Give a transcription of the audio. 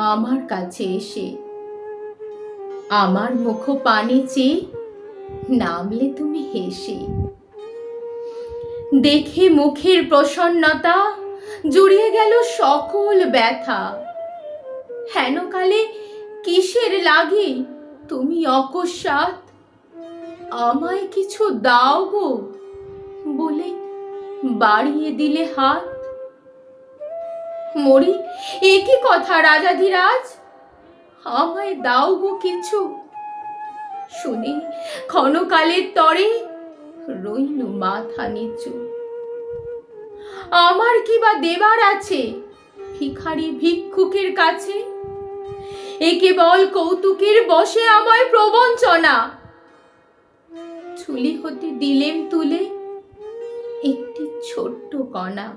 আমার কাছে এসে। আমার মুখ পানে চেয়ে নামলে তুমি হেসে। দেখে মুখের প্রসন্নতা জুড়িয়ে গেল সকল ব্যথা। হেনকালে কিসের লাগে? তুমি অকস্মাৎ আমায় কিছু দাও গো বলে বাড়িয়ে দিলে হাত। মরি একই কথা রাজাধিরাজ আমায় দাও গো কিছু। শুনে, ক্ষণকালের তরে রইল মাথা নিচু। আমার কি বা দেবার আছে, ভিখারি ভিক্ষুকের কাছে? এ কেবল কৌতুকের বসে আমায় প্রবঞ্চনা। চুলি হতে দিলেম তুলে একটি ছোট্ট কণা।